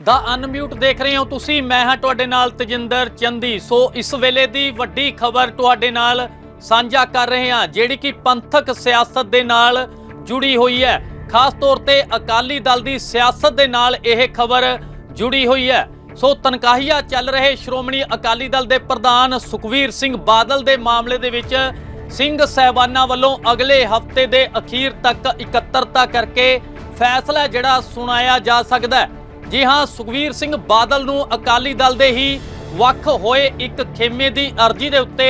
ਦਾ unmute ਦੇਖ ਰਹੇ ਹੋ ਤੁਸੀਂ। ਮੈਂ ਹਾਂ ਤੁਹਾਡੇ ਨਾਲ ਤਜਿੰਦਰ ਚੰਦੀ। ਸੋ ਇਸ ਵੇਲੇ ਦੀ ਵੱਡੀ ਖਬਰ ਤੁਹਾਡੇ ਨਾਲ ਸਾਂਝਾ ਕਰ ਰਹੇ ਹਾਂ, ਜਿਹੜੀ ਕਿ ਪੰਥਕ ਸਿਆਸਤ ਦੇ ਨਾਲ ਜੁੜੀ ਹੋਈ ਹੈ। ਖਾਸ ਤੌਰ ਤੇ ਅਕਾਲੀ ਦਲ ਦੀ ਸਿਆਸਤ ਦੇ ਨਾਲ ਇਹ ਖਬਰ ਜੁੜੀ ਹੋਈ ਹੈ। ਸੋ ਤਨਕਾਹੀਆ ਚੱਲ ਰਹੇ ਸ਼੍ਰੋਮਣੀ ਅਕਾਲੀ ਦਲ ਦੇ ਪ੍ਰਧਾਨ ਸੁਖਵੀਰ ਸਿੰਘ ਬਾਦਲ ਦੇ ਮਾਮਲੇ ਦੇ ਵਿੱਚ ਸਿੰਘ ਸਹਿਬਾਨਾਂ ਵੱਲੋਂ ਅਗਲੇ ਹਫ਼ਤੇ ਦੇ ਅਖੀਰ ਤੱਕ ਇਕੱਤਰਤਾ ਕਰਕੇ ਫੈਸਲਾ ਜਿਹੜਾ ਸੁਣਾਇਆ ਜਾ ਸਕਦਾ ਹੈ। ਜੀ ਹਾਂ ਸੁਖਵੀਰ ਸਿੰਘ ਬਾਦਲ ਨੂੰ ਅਕਾਲੀ ਦਲ ਦੇ ਹੀ ਵੱਖ ਹੋਏ ਇੱਕ ਖੇਮੇ ਦੀ ਅਰਜ਼ੀ ਦੇ ਉੱਤੇ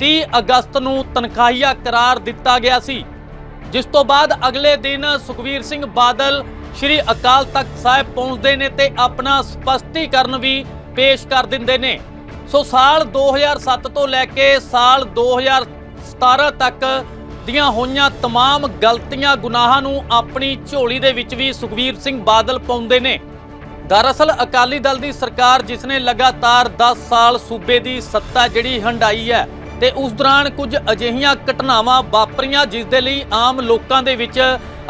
30 ਅਗਸਤ ਨੂੰ ਤਨਖਾਹੀਆ ਕਰਾਰ ਦਿੱਤਾ ਗਿਆ ਸੀ ਜਿਸ ਤੋਂ ਬਾਅਦ ਅਗਲੇ ਦਿਨ ਸੁਖਵੀਰ ਸਿੰਘ ਬਾਦਲ ਸ਼੍ਰੀ ਅਕਾਲ ਤਖਤ ਸਾਹਿਬ ਪਹੁੰਚਦੇ ਨੇ ਤੇ ਆਪਣਾ ਸਪਸ਼ਟੀਕਰਨ ਵੀ ਪੇਸ਼ ਕਰ ਦਿੰਦੇ ਨੇ ਸੋ ਸਾਲ 2007 ਤੋਂ ਲੈ ਕੇ ਸਾਲ 2017 ਤੱਕ ਦੀਆਂ ਹੋਈਆਂ तमाम ਗਲਤੀਆਂ ਗੁਨਾਹਾਂ ਨੂੰ ਆਪਣੀ ਝੋਲੀ ਦੇ ਵਿੱਚ ਵੀ ਸੁਖਵੀਰ ਸਿੰਘ ਬਾਦਲ ਪਾਉਂਦੇ ਨੇ ਦਰਅਸਲ ਅਕਾਲੀ ਦਲ ਦੀ ਸਰਕਾਰ ਜਿਸ ਨੇ ਲਗਾਤਾਰ 10 ਸਾਲ ਸੂਬੇ ਦੀ ਸੱਤਾ ਜਿਹੜੀ ਹੰਡਾਈ ਹੈ ਤੇ ਉਸ ਦੌਰਾਨ ਕੁਝ ਅਜਿਹੀਆਂ ਘਟਨਾਵਾਂ ਵਾਪਰੀਆਂ ਜਿਸ ਦੇ ਲਈ ਆਮ ਲੋਕਾਂ ਦੇ ਵਿੱਚ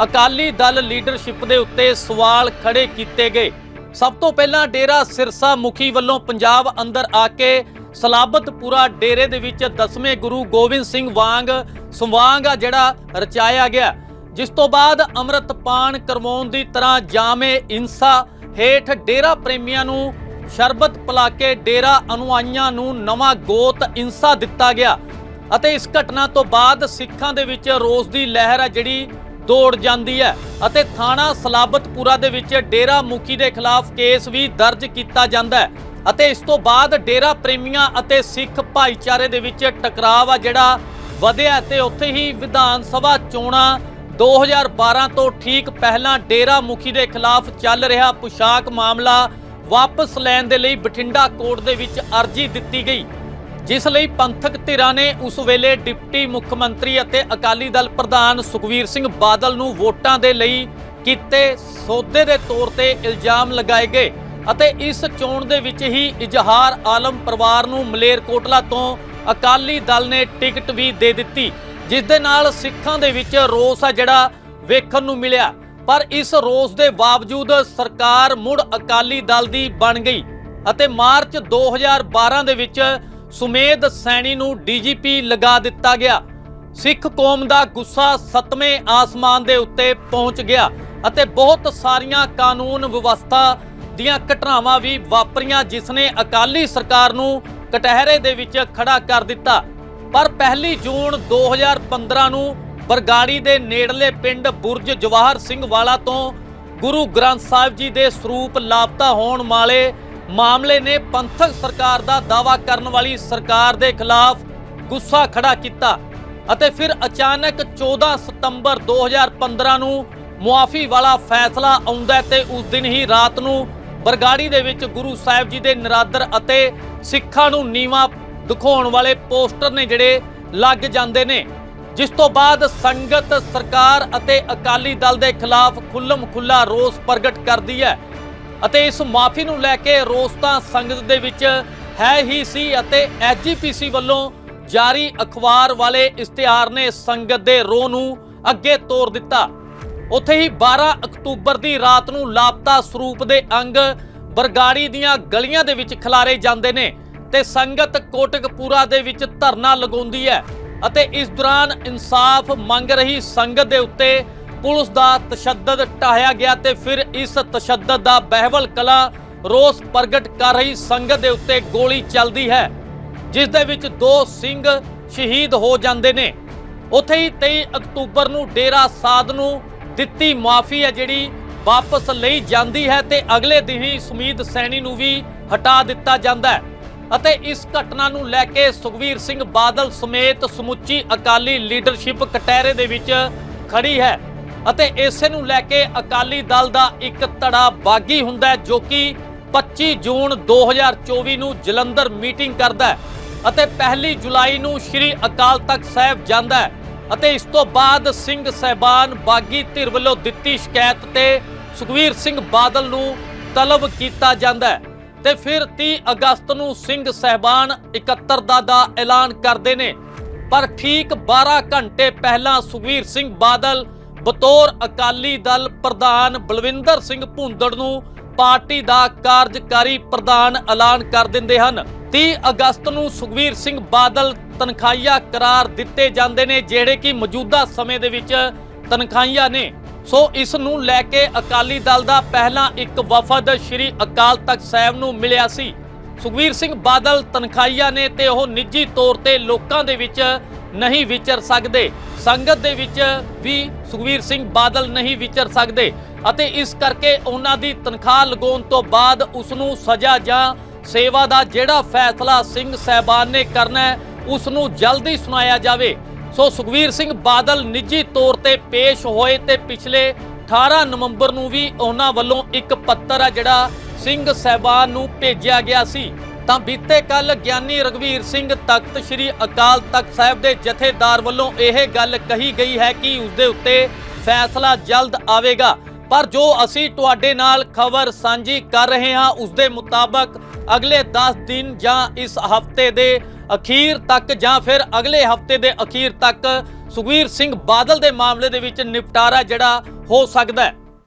ਅਕਾਲੀ ਦਲ ਲੀਡਰਸ਼ਿਪ ਦੇ ਉੱਤੇ ਸਵਾਲ ਖੜੇ ਕੀਤੇ ਗਏ। ਸਭ ਤੋਂ ਪਹਿਲਾਂ ਡੇਰਾ ਸਿਰਸਾ ਮੁਖੀ ਵੱਲੋਂ ਪੰਜਾਬ ਅੰਦਰ ਆ ਕੇ ਸਲਾਬਤਪੁਰਾ ਡੇਰੇ ਦੇ ਵਿੱਚ ਦਸਵੇਂ ਗੁਰੂ ਗੋਬਿੰਦ ਸਿੰਘ ਵਾਂਗ ਸੰਵਾਂਗ ਆ ਜਿਹੜਾ ਰਚਾਇਆ ਗਿਆ, ਜਿਸ ਤੋਂ ਬਾਅਦ ਅੰਮ੍ਰਿਤਪਾਨ ਕਰਵਾਉਣ ਦੀ ਤਰ੍ਹਾਂ ਜਾਮੇ ਇਨਸਾ ਹੇਠ ਡੇਰਾ ਪ੍ਰੇਮੀਆਂ ਨੂੰ ਸ਼ਰਬਤ ਪਿਲਾ ਕੇ ਡੇਰਾ ਅਨੁਆਈਆਂ ਨੂੰ ਨਵਾਂ ਗੋਤ ਇਨਸਾ ਦਿੱਤਾ ਗਿਆ ਅਤੇ ਇਸ ਘਟਨਾ ਤੋਂ ਬਾਅਦ ਸਿੱਖਾਂ ਦੇ ਵਿੱਚ ਰੋਸ ਦੀ ਲਹਿਰ ਹੈ ਜਿਹੜੀ ਦੌੜ ਜਾਂਦੀ ਹੈ ਅਤੇ ਥਾਣਾ ਸਲਾਬਤਪੁਰਾ ਦੇ ਵਿੱਚ ਡੇਰਾ ਮੁਖੀ ਦੇ ਖਿਲਾਫ ਕੇਸ ਵੀ ਦਰਜ ਕੀਤਾ ਜਾਂਦਾ ਹੈ ਅਤੇ ਇਸ ਤੋਂ ਬਾਅਦ ਡੇਰਾ ਪ੍ਰੇਮੀਆਂ ਅਤੇ ਸਿੱਖ ਭਾਈਚਾਰੇ ਦੇ ਵਿੱਚ ਟਕਰਾਵ ਆ ਜਿਹੜਾ ਵਧਿਆ ਤੇ ਉੱਥੇ ਹੀ ਵਿਧਾਨ ਸਭਾ ਚੋਣਾਂ 2012 ਤੋਂ ਠੀਕ ਪਹਿਲਾਂ ਡੇਰਾ ਮੁਖੀ ਦੇ ਖਿਲਾਫ ਚੱਲ ਰਿਹਾ ਪੁਸ਼ਾਕ ਮਾਮਲਾ ਵਾਪਸ ਲੈਣ ਦੇ ਲਈ ਬਠਿੰਡਾ ਕੋਰਟ ਦੇ ਵਿੱਚ ਅਰਜ਼ੀ ਦਿੱਤੀ ਗਈ, ਜਿਸ ਲਈ ਪੰਥਕ ਧਿਰਾਂ ਨੇ ਉਸ ਵੇਲੇ ਡਿਪਟੀ ਮੁੱਖ ਮੰਤਰੀ ਅਤੇ ਅਕਾਲੀ ਦਲ ਪ੍ਰਧਾਨ ਸੁਖਵੀਰ ਸਿੰਘ ਬਾਦਲ ਨੂੰ ਵੋਟਾਂ ਦੇ ਲਈ ਕੀਤੇ ਸੌਦੇ ਦੇ ਤੌਰ ਤੇ ਇਲਜ਼ਾਮ ਲਗਾਏ ਗਏ ਅਤੇ ਇਸ ਚੋਣ ਦੇ ਵਿੱਚ ਹੀ ਇਜ਼ਹਾਰ ਆਲਮ ਪਰਿਵਾਰ ਨੂੰ ਮਲੇਰਕੋਟਲਾ ਤੋਂ ਅਕਾਲੀ ਦਲ ਨੇ ਟਿਕਟ ਵੀ ਦੇ ਦਿੱਤੀ। ਜਿਸ ਦੇ ਨਾਲ ਸਿੱਖਾਂ ਦੇ ਵਿੱਚ ਰੋਸ ਆ ਜਿਹੜਾ ਵੇਖਣ ਨੂੰ ਮਿਲਿਆ। ਪਰ ਇਸ ਰੋਸ ਦੇ ਬਾਵਜੂਦ ਸਰਕਾਰ ਮੁੜ ਅਕਾਲੀ ਦਲ ਦੀ ਬਣ ਗਈ ਅਤੇ ਮਾਰਚ 2012 ਦੇ ਵਿੱਚ ਸੁਮੇਧ ਸੈਣੀ ਨੂੰ ਡੀਜੀਪੀ ਲਗਾ ਦਿੱਤਾ ਗਿਆ। ਸਿੱਖ ਕੌਮ ਦਾ ਗੁੱਸਾ ਸੱਤਵੇਂ ਆਸਮਾਨ ਦੇ ਉੱਤੇ ਪਹੁੰਚ ਗਿਆ ਅਤੇ ਬਹੁਤ ਸਾਰੀਆਂ ਕਾਨੂੰਨ ਵਿਵਸਥਾ ਦੀਆਂ ਘਟਨਾਵਾਂ ਵੀ ਵਾਪਰੀਆਂ, ਜਿਸ ਨੇ ਅਕਾਲੀ ਸਰਕਾਰ ਨੂੰ ਕਟਹਿਰੇ ਦੇ ਵਿੱਚ ਖੜਾ ਕਰ ਦਿੱਤਾ। ਪਰ ਪਹਿਲੀ ਜੂਨ 2015 ਨੂੰ ਬਰਗਾੜੀ ਦੇ ਨੇੜਲੇ ਪਿੰਡ ਬੁਰਜ ਜਵਾਹਰ ਸਿੰਘ ਵਾਲਾ ਤੋਂ ਗੁਰੂ ਗ੍ਰੰਥ ਸਾਹਿਬ ਜੀ ਦੇ ਸਰੂਪ ਲਾਪਤਾ ਹੋਣ ਵਾਲੇ ਮਾਮਲੇ ਨੇ ਪੰਥਕ ਸਰਕਾਰ ਦਾ ਦਾਵਾ ਕਰਨ ਵਾਲੀ ਸਰਕਾਰ ਦੇ ਖਿਲਾਫ ਗੁੱਸਾ ਖੜਾ ਕੀਤਾ ਅਤੇ ਫਿਰ ਅਚਾਨਕ 14 ਸਤੰਬਰ 2015 ਨੂੰ ਮੁਆਫੀ ਵਾਲਾ ਫੈਸਲਾ ਆਉਂਦਾ ਹੈ ਤੇ ਉਸ ਦਿਨ ਹੀ ਰਾਤ ਨੂੰ ਬਰਗਾੜੀ ਦੇ ਵਿੱਚ ਗੁਰੂ ਸਾਹਿਬ ਜੀ ਦੇ ਨਰਾਦਰ ਅਤੇ ਸਿੱਖਾਂ ਨੂੰ ਨੀਵਾ ਦਿਖਾਉਣ ਵਾਲੇ ਪੋਸਟਰ ਨੇ ਜਿਹੜੇ ਲੱਗ ਜਾਂਦੇ ਨੇ। ਜਿਸ ਤੋਂ ਬਾਅਦ ਸੰਗਤ, ਸਰਕਾਰ ਅਤੇ ਅਕਾਲੀ ਦਲ ਦੇ ਖਿਲਾਫ ਖੁੱਲਮ ਖੁੱਲਾ ਰੋਸ ਪ੍ਰਗਟ ਕਰਦੀ ਹੈ ਅਤੇ ਇਸ ਮਾਫੀ ਨੂੰ ਲੈ ਕੇ ਰੋਸ ਤਾਂ ਸੰਗਤ ਦੇ ਵਿੱਚ ਹੈ ਹੀ ਸੀ ਅਤੇ ਐਜੀਪੀਸੀ ਵੱਲੋਂ ਜਾਰੀ ਅਖਬਾਰ ਵਾਲੇ ਇਸ਼ਤਿਹਾਰ ਨੇ ਸੰਗਤ ਦੇ ਰੋਹ ਨੂੰ ਅੱਗੇ ਤੋਰ ਦਿੱਤਾ। ਉੱਥੇ ਹੀ 12 ਅਕਤੂਬਰ ਦੀ ਰਾਤ ਨੂੰ ਲਾਪਤਾ ਸਰੂਪ ਦੇ ਅੰਗ ਬਰਗਾੜੀ ਦੀਆਂ ਗਲੀਆਂ ਦੇ ਵਿੱਚ ਖਿਲਾਰੇ ਜਾਂਦੇ ਨੇ। ਤੇ ਸੰਗਤ ਕੋਟਕਪੂਰਾ ਦੇ ਵਿੱਚ ਧਰਨਾ ਲਗਾਉਂਦੀ ਹੈ ਅਤੇ ਇਸ ਦੌਰਾਨ ਇਨਸਾਫ ਮੰਗ ਰਹੀ ਸੰਗਤ ਦੇ ਉੱਤੇ ਪੁਲਿਸ ਦਾ ਤਸ਼ੱਦਦ ਢਾਇਆ ਗਿਆ ਤੇ ਫਿਰ ਇਸ ਤਸ਼ੱਦਦ ਦਾ ਬਹਿਵਲ ਕਲਾ ਰੋਸ ਪ੍ਰਗਟ ਕਰ ਰਹੀ ਸੰਗਤ ਦੇ ਉੱਤੇ ਗੋਲੀ ਚੱਲਦੀ ਹੈ, ਜਿਸ ਦੇ ਵਿੱਚ ਦੋ ਸਿੰਘ ਸ਼ਹੀਦ ਹੋ ਜਾਂਦੇ ਨੇ। ਉੱਥੇ ਹੀ 23 ਅਕਤੂਬਰ ਨੂੰ ਡੇਰਾ ਸਾਧ ਨੂੰ ਦਿੱਤੀ ਮਾਫੀ ਹੈ, ਜਿਹੜੀ ਵਾਪਸ ਲਈ ਜਾਂਦੀ ਹੈ ਤੇ ਅਗਲੇ ਦਿਨ ਹੀ ਸੁਮੀਤ ਸੈਣੀ ਨੂੰ ਵੀ ਹਟਾ ਦਿੱਤਾ ਜਾਂਦਾ ਹੈ। ਅਤੇ ਇਸ ਘਟਨਾ ਨੂੰ ਲੈ ਕੇ ਸੁਖਵੀਰ ਸਿੰਘ ਬਾਦਲ ਸਮੇਤ ਸਮੁੱਚੀ ਅਕਾਲੀ ਲੀਡਰਸ਼ਿਪ ਕਟਹਿਰੇ ਦੇ ਵਿੱਚ ਖੜੀ ਹੈ ਅਤੇ ਇਸੇ ਨੂੰ ਲੈ ਕੇ ਅਕਾਲੀ ਦਲ ਦਾ ਇੱਕ ਧੜਾ ਬਾਗੀ ਹੁੰਦਾ ਹੈ, ਜੋ ਕਿ 25 ਜੂਨ 2024 ਨੂੰ ਜਲੰਧਰ ਮੀਟਿੰਗ ਕਰਦਾ ਹੈ ਅਤੇ ਪਹਿਲੀ ਜੁਲਾਈ ਨੂੰ ਸ੍ਰੀ ਅਕਾਲ ਤਖਤ ਸਾਹਿਬ ਜਾਂਦਾ ਹੈ ਅਤੇ ਇਸ ਤੋਂ ਬਾਅਦ ਸਿੰਘ ਸਹਿਬਾਨ ਬਾਗੀ ਧਿਰ ਵੱਲੋਂ ਦਿੱਤੀ ਸ਼ਿਕਾਇਤ ਤੇ ਸੁਖਵੀਰ ਸਿੰਘ ਬਾਦਲ ਨੂੰ ਤਲਬ ਕੀਤਾ ਜਾਂਦਾ ਹੈ। ਤੇ ਫਿਰ 30 ਅਗਸਤ ਨੂੰ ਸਿੰਘ ਸਹਿਬਾਨ ਇਕੱਤਰਤਾ ਦਾ ਐਲਾਨ ਕਰਦੇ ਨੇ। ਪਰ ਠੀਕ 12 ਘੰਟੇ ਪਹਿਲਾਂ ਸੁਖਵੀਰ ਸਿੰਘ ਬਾਦਲ, ਬਤੌਰ ਅਕਾਲੀ ਦਲ ਪ੍ਰਧਾਨ ਬਲਵਿੰਦਰ ਸਿੰਘ ਭੁੰਦੜ ਨੂੰ ਪਾਰਟੀ ਦਾ ਕਾਰਜਕਾਰੀ ਪ੍ਰਧਾਨ ਐਲਾਨ ਕਰ ਦਿੰਦੇ ਹਨ। 30 ਅਗਸਤ ਨੂੰ ਸੁਖਵੀਰ ਸਿੰਘ ਬਾਦਲ ਤਨਖਾਹੀਆ ਕਰਾਰ ਦਿੱਤੇ ਜਾਂਦੇ ਨੇ, ਜਿਹੜੇ ਕਿ ਮੌਜੂਦਾ ਸਮੇਂ ਦੇ ਵਿੱਚ ਤਨਖਾਹੀਆ ਨੇ। ਸੋ ਇਸ ਨੂੰ ਲੈ ਕੇ ਅਕਾਲੀ ਦਲ ਦਾ ਪਹਿਲਾਂ ਇੱਕ ਵਫਦ ਸ੍ਰੀ ਅਕਾਲ ਤਖਤ ਸਾਹਿਬ ਨੂੰ ਮਿਲਿਆ ਸੀ। ਸੁਖਵੀਰ ਸਿੰਘ ਬਾਦਲ ਤਨਖਾਹੀਆ ਨੇ ਤੇ ਉਹ ਨਿੱਜੀ ਤੌਰ ਤੇ ਲੋਕਾਂ ਦੇ ਵਿੱਚ ਨਹੀਂ ਵਿਚਰ ਸਕਦੇ। ਸੰਗਤ ਦੇ ਵਿੱਚ ਵੀ ਸੁਖਵੀਰ ਸਿੰਘ ਬਾਦਲ ਨਹੀਂ ਵਿਚਰ ਸਕਦੇ ਅਤੇ ਇਸ ਕਰਕੇ ਉਹਨਾਂ ਦੀ ਤਨਖਾਹ ਲਗਾਉਣ ਤੋਂ ਬਾਅਦ ਉਸ ਨੂੰ ਸਜ਼ਾ ਜਾਂ ਸੇਵਾ ਦਾ ਜਿਹੜਾ ਫੈਸਲਾ ਸਿੰਘ ਸਹਿਬਾਨ ਨੇ ਕਰਨਾ ਹੈ ਉਸ ਨੂੰ ਜਲਦੀ ਸੁਣਾਇਆ ਜਾਵੇ। ਸੋ ਸੁਖਵੀਰ ਸਿੰਘ ਬਾਦਲ ਨਿੱਜੀ ਤੌਰ ਤੇ ਪੇਸ਼ ਹੋਏ ਤੇ ਪਿਛਲੇ 18 ਨਵੰਬਰ ਨੂੰ ਵੀ ਉਹਨਾਂ ਵੱਲੋਂ ਇੱਕ ਪੱਤਰ ਆ ਜਿਹੜਾ ਸਿੰਘ ਸਹਿਬਾਨ ਨੂੰ ਭੇਜਿਆ ਗਿਆ ਸੀ। ਤਾਂ ਬੀਤੇ ਕੱਲ ਗਿਆਨੀ ਰਗਵੀਰ ਸਿੰਘ ਤਖਤ ਸ੍ਰੀ ਅਕਾਲ ਤਖਤ ਸਾਹਿਬ ਦੇ ਜਥੇਦਾਰ ਵੱਲੋਂ ਇਹ ਗੱਲ ਕਹੀ ਗਈ ਹੈ ਕਿ ਉਸ ਦੇ ਉੱਤੇ ਫੈਸਲਾ ਜਲਦ ਆਵੇਗਾ। ਪਰ ਜੋ ਅਸੀਂ ਤੁਹਾਡੇ ਨਾਲ ਖਬਰ ਸਾਂਝੀ ਕਰ ਰਹੇ ਹਾਂ, ਉਸ ਦੇ ਮੁਤਾਬਕ ਅਗਲੇ 10 ਦਿਨ ਜਾਂ ਇਸ ਹਫ਼ਤੇ ਦੇ ਅਖੀਰ ਤੱਕ ਜਾਂ ਫਿਰ ਅਗਲੇ ਹਫ਼ਤੇ ਦੇ ਅਖੀਰ ਤੱਕ ਸੁਖਵੀਰ ਸਿੰਘ ਬਾਦਲ ਦੇ ਮਾਮਲੇ ਦੇ ਵਿੱਚ ਨਿਪਟਾਰਾ ਜਿਹੜਾ ਹੋ ਸਕਦਾ ਹੈ।